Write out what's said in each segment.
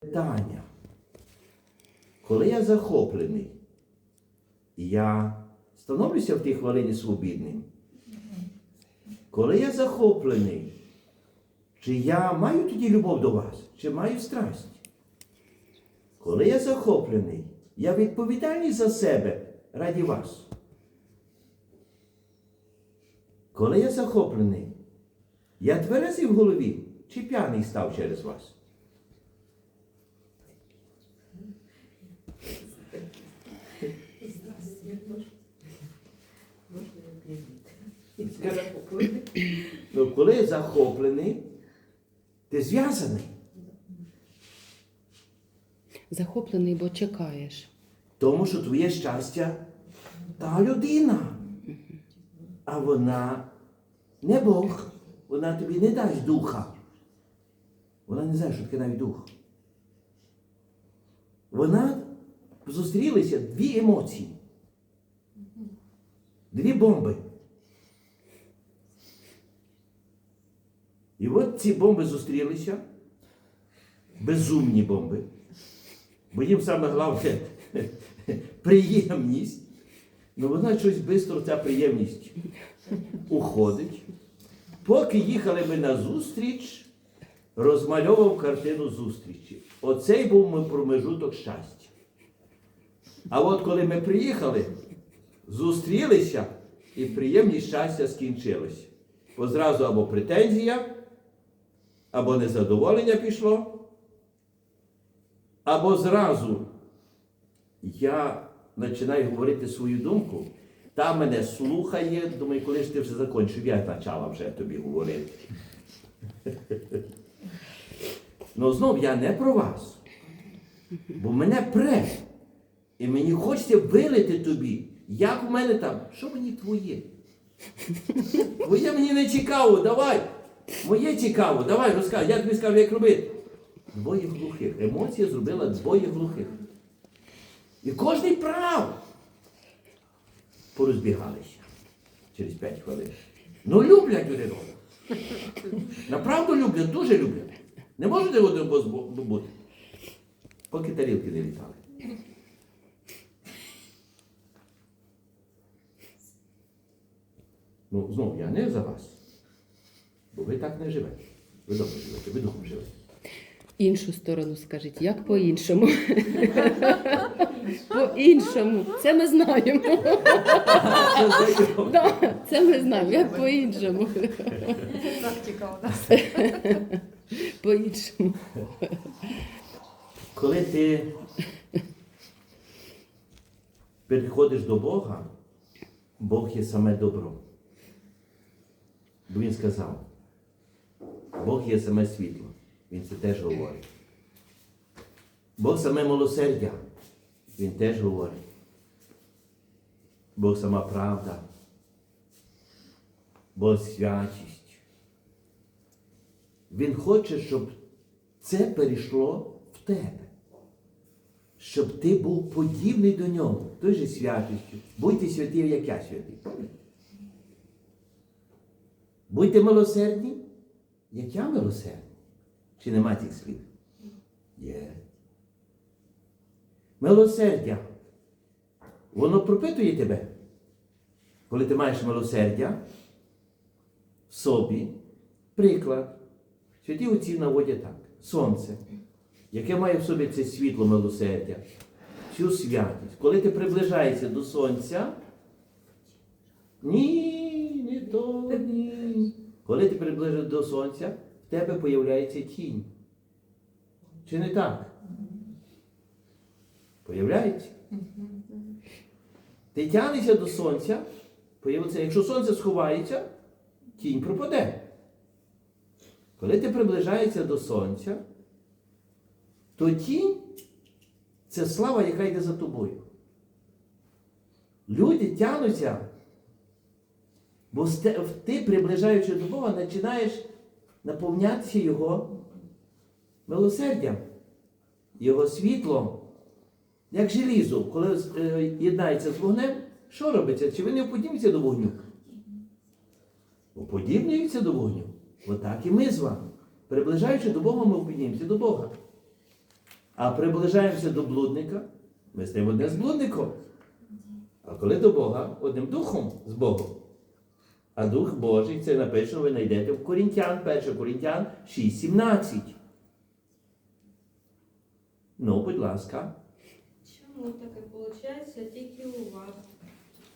питання. Коли я захоплений, я становлюся в тій хвилині свобідним, коли я захоплений, чи я маю тоді любов до вас, чи маю страсть? Коли я захоплений, я відповідальний за себе раді вас. Коли я захоплений, я тверезий в голові чи п'яний став через вас? Ну, коли захоплений, ти зв'язаний. Захоплений, бо чекаєш. Тому що твоє щастя та людина. А вона не Бог. Вона тобі не дасть духа. Вона не знає, що таке навіть дух. Вона зустрілися дві емоції. Дві бомби. І от ці бомби зустрілися. Безумні бомби. Бо їм саме головне приємність. Ну вона щось швидко ця приємність уходить. Поки їхали ми на зустріч, розмальовував картину зустрічі. Оцей був промежуток щастя. А от коли ми приїхали, зустрілися, і приємність щастя скінчилися. Бо зразу або претензія, або незадоволення пішло, або зразу я починаю говорити свою думку, та мене слухає, думаю, коли ж ти вже закінчив, я почала вже тобі говорити. Ну знов я не про вас. Бо мене пре. І мені хочеться вилити тобі, як у мене там, що мені твоє? Твоє мені не цікаво, давай. Моє цікаво, давай розказуй, я тобі скажу, як робити. Двоє глухих. Емоція зробила двоє глухих. І кожний прав. Порозбігалися через 5 хвилин. Ну люблять один одного. Направду люблять, дуже люблять. Не можете один бути. Поки тарілки не літали. Ну, знову, я не за вас. Бо ви так не живете. Ви добре живете, ви духом живете. Іншу сторону скажіть, як по-іншому? По-іншому. Це ми знаємо. Да, Це ми знаємо, як по-іншому. Практика у нас. По-іншому. Коли ти підходиш до Бога, Бог є саме добро. Бо Він сказав, Бог є саме світло. Він це теж говорить. Бог саме милосердя. Він теж говорить. Бог сама правда. Бог святість. Він хоче, щоб це перейшло в тебе. Щоб ти був подібний до нього, той же святістю. Будьте святі, як я святий. Будьте милосердні, як я милосердний. Чи нема цих слів? Є. Милосердя. Воно пропитує тебе. Коли ти маєш милосердя в собі, приклад. Святі отці наводять так. Сонце, яке має в собі це світло милосердя, цю святість. Коли ти приближаєшся до сонця, ні, не то, ні. Коли ти приближаєшся до сонця, в тебе появляється тінь. Чи не так? Появляється. Ти тягнешся до сонця, появиться, якщо сонце сховається, тінь пропаде. Коли ти приближаєшся до сонця, то тінь це слава, яка йде за тобою. Люди тягнуться, бо ти, приближаючи до Бога, починаєш наповнятися Його милосердям, Його світлом. Як желізо, коли е, єднається з вогнем, що робиться? Чи ви не уподібнюєтеся до вогню? Уподібнюються до вогню. Отак і ми з вами. Приближаючи до Бога, ми уподібнюємося до Бога. А приближаємося до блудника, ми стаємо одне з блудником. А коли до Бога, одним духом з Богом. А Дух Божий, це написано, ви знайдете в Корінтян, 1 Корінтян 6,17. Ну, будь ласка. Чому таке виходить тільки у вас?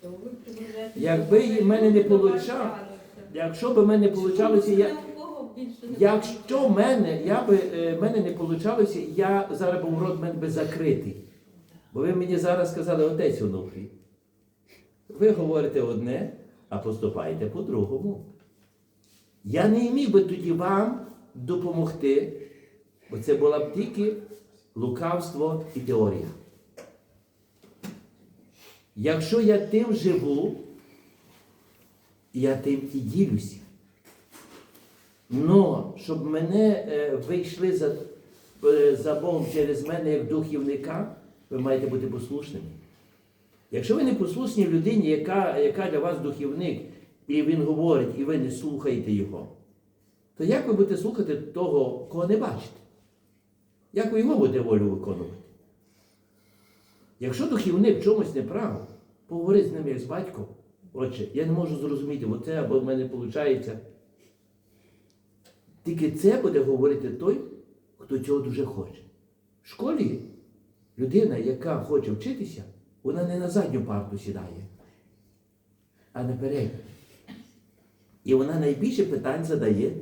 То ви приближаєтеся Якби в мене не получав- Якщо б в мене не вийшло, я. Якщо в мене, я би, е, мене не вийшло, я зараз був рот мене би закритий. Бо ви мені зараз сказали, отець Онуфрій, ви говорите одне, а поступаєте по-другому. Я не міг би тоді вам допомогти, бо це була б тільки лукавство і теорія. Якщо я тим живу, я тим і ділюся. Но щоб мене е, вийшли за, е, за Богом через мене як духівника, ви маєте бути послушними. Якщо ви не послушні людині, яка, яка для вас духівник, і він говорить, і ви не слухаєте його, то як ви будете слухати того, кого не бачите? Як ви його будете волю виконувати? Якщо духівник чомусь не прав, поговори з ним як з батьком. Отче, я не можу зрозуміти, оце або в мене виходить. Тільки це буде говорити той, хто цього дуже хоче. В школі людина, яка хоче вчитися, вона не на задню парту сідає, а на передню. І вона найбільше питань задає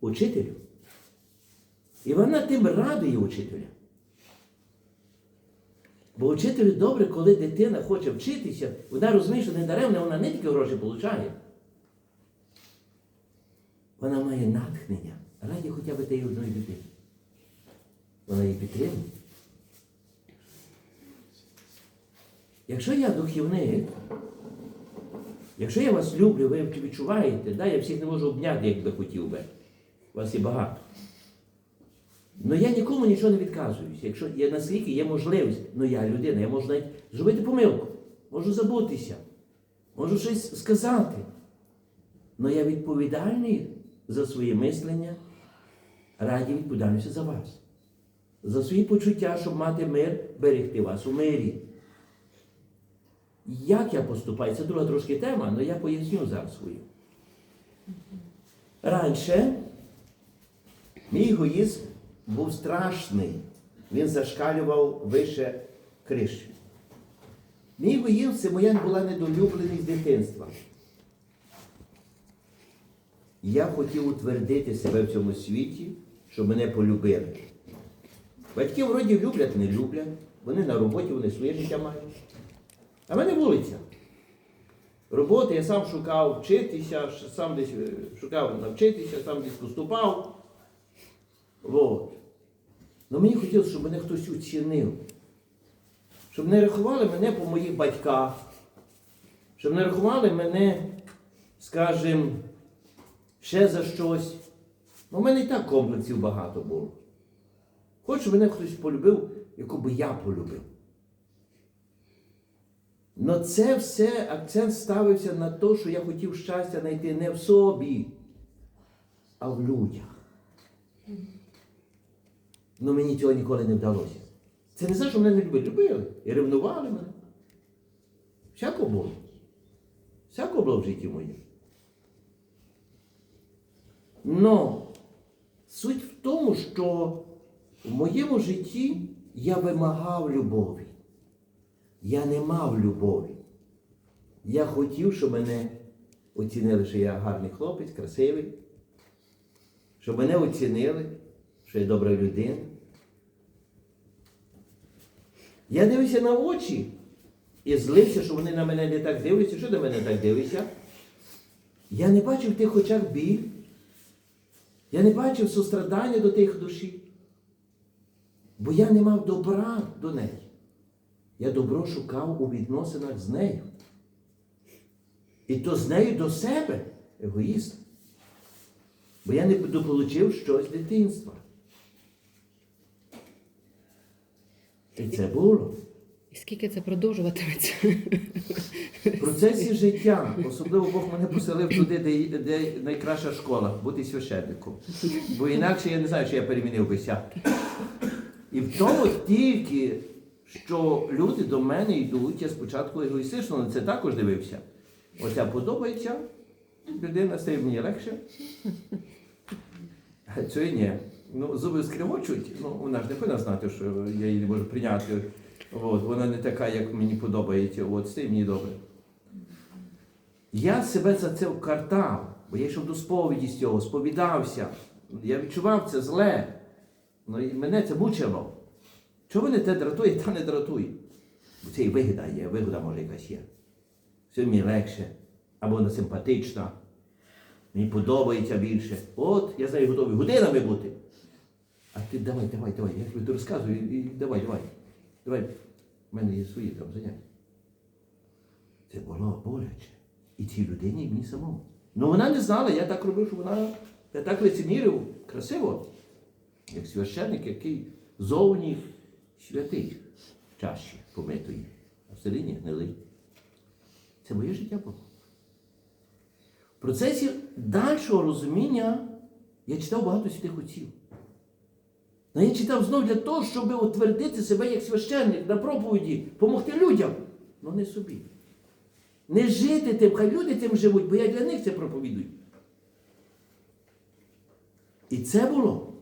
учителю. І вона тим радує учителя. Бо учителю добре, коли дитина хоче вчитися, вона розуміє, що не даремно вона не тільки гроші отримує, вона має натхнення раді хоча б тієї одної людини. Вона її підтримує. Якщо я духівник, якщо я вас люблю, ви відчуваєте, да, я всіх не можу обняти, як би хотів би. Вас є багато. Ну я нікому нічого не відказуюсь. Якщо є наскільки є можливість, ну я людина, я можу навіть зробити помилку, можу забутися, можу щось сказати. Але я відповідальний за своє мислення, раді відповідальності за вас. За свої почуття, щоб мати мир, берегти вас у мирі. Як я поступаю? Це друга трошки тема, але я поясню зараз свою. Раніше мій егоїзм був страшний. Він зашкалював вище криші. Мій егоїзм це моя була недолюбленість дитинства. Я хотів утвердити себе в цьому світі, щоб мене полюбили. Батьки вроді люблять, не люблять. Вони на роботі, вони своє життя мають. А в мене вулиця. Роботи я сам шукав вчитися, сам десь е, шукав навчитися, сам десь поступав. Вот. Ну мені хотілося, щоб мене хтось оцінив. Щоб не рахували мене по моїх батьках. Щоб не рахували мене, скажімо, ще за щось. Ну, у мене і так комплексів багато було. Щоб мене хтось полюбив, яку би я полюбив. Но це все акцент ставився на те, що я хотів щастя знайти не в собі, а в людях. Ну мені цього ніколи не вдалося. Це не значить, що мене не любили. Любили і ревнували мене. Всяко було. Всяко було в житті моєму. Но суть в тому, що в моєму житті я вимагав любові. Я не мав любові. Я хотів, щоб мене оцінили, що я гарний хлопець, красивий, щоб мене оцінили, що я добра людина. Я дивився на очі і злився, що вони на мене не так дивляться. Що до мене так дивляться? Я не бачив в тих очах біль. Я не бачив сострадання до тих душі. Бо я не мав добра до неї. Я добро шукав у відносинах з нею. І то з нею до себе, егоїст. Бо я не дополучив щось з дитинства. І це було. І скільки це продовжуватиметься? В процесі життя, особливо Бог мене поселив туди, де, де найкраща школа, бути священником. Бо інакше я не знаю, що я перемінив бися. І в тому тільки, що люди до мене йдуть, я спочатку егоїстично на це також дивився. Оця подобається, людина стає мені легше. А Це ні. Ну, зуби скривочуть, ну вона ж не повинна знати, що я її не можу прийняти. От, вона не така, як мені подобається, от стає мені добре. Я себе за це картав, бо я йшов до сповіді з цього, сповідався. Я відчував це зле. Ну і мене це мучило. Чого мене те дратує, та не дратує? Бо це вигода може якась є. Все мені легше, або вона симпатична. Мені подобається більше. От, я знаю, готовий годинами бути. А ти давай, давай, давай, я тобі розказую, і, і давай, давай. Давай. У мене є свої там заняття. Це було боляче. І цій людині, і мені самому. Ну вона не знала, я так робив, що вона, я так лицемірив, красиво, як священник, який зовні святий в чаші помитої, а всередині гнилий. Це моє життя було. В процесі дальшого розуміння я читав багато святих отців. Ну, я читав знов для того, щоб утвердити себе як священник на проповіді, допомогти людям, але не собі. Не жити тим, хай люди тим живуть, бо я для них це проповідую. І це було.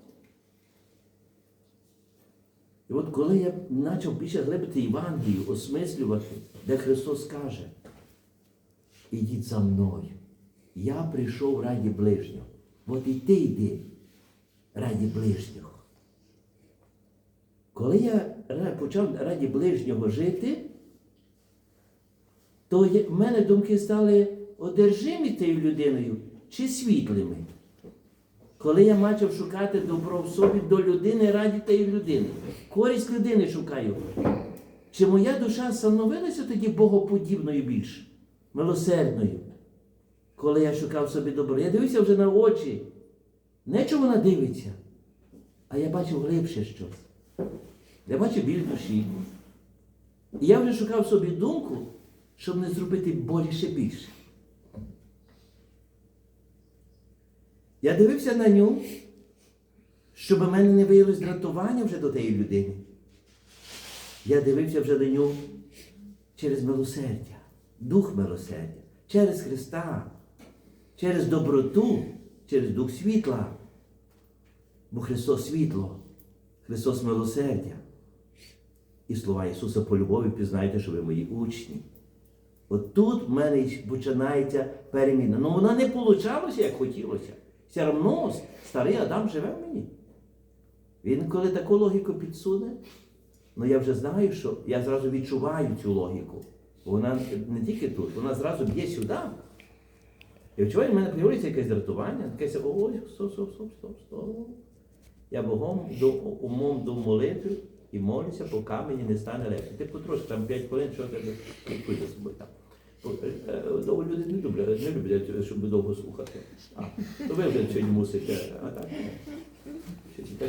І от коли я почав більше глибити Євангелію, осмислювати, де Христос каже, ідіть за мною. Я прийшов раді ближнього. От і ти йди раді ближнього. Коли я почав раді ближнього жити, то в мене думки стали одержимі тією людиною чи світлими. Коли я почав шукати добро в собі до людини раді тієї людини, користь людини шукаю. Чи моя душа становилася тоді богоподібною більш, милосердною? Коли я шукав собі добро, я дивився вже на очі. Не чого вона дивиться, а я бачив глибше щось. Я бачив біль душі. І я вже шукав собі думку, щоб не зробити болі ще більше. Я дивився на ню, щоб в мене не виявилось дратування вже до тієї людини. Я дивився вже на ню через милосердя, дух милосердя, через Христа, через доброту, через дух світла. Бо Христос світло, Христос милосердя. І слова Ісуса по любові пізнайте, що ви мої учні. От тут в мене починається переміна. Ну вона не получалося, як хотілося. Все одно старий Адам живе в мені. Він коли таку логіку підсуне, ну я вже знаю, що я зразу відчуваю цю логіку. Вона не тільки тут, вона зразу б'є сюди. І відчуваю, в мене появляється якесь дратування, якесь ой, стоп, стоп, стоп, стоп, стоп. Я Богом до, умом до молитви і молюся, поки мені не стане легше. Ти потрошки там 5 хвилин, що тебе за собою там. Е, е, Довго люди не люблять, не люблять, щоб довго слухати. А, то ви вже сьогодні мусите. А так.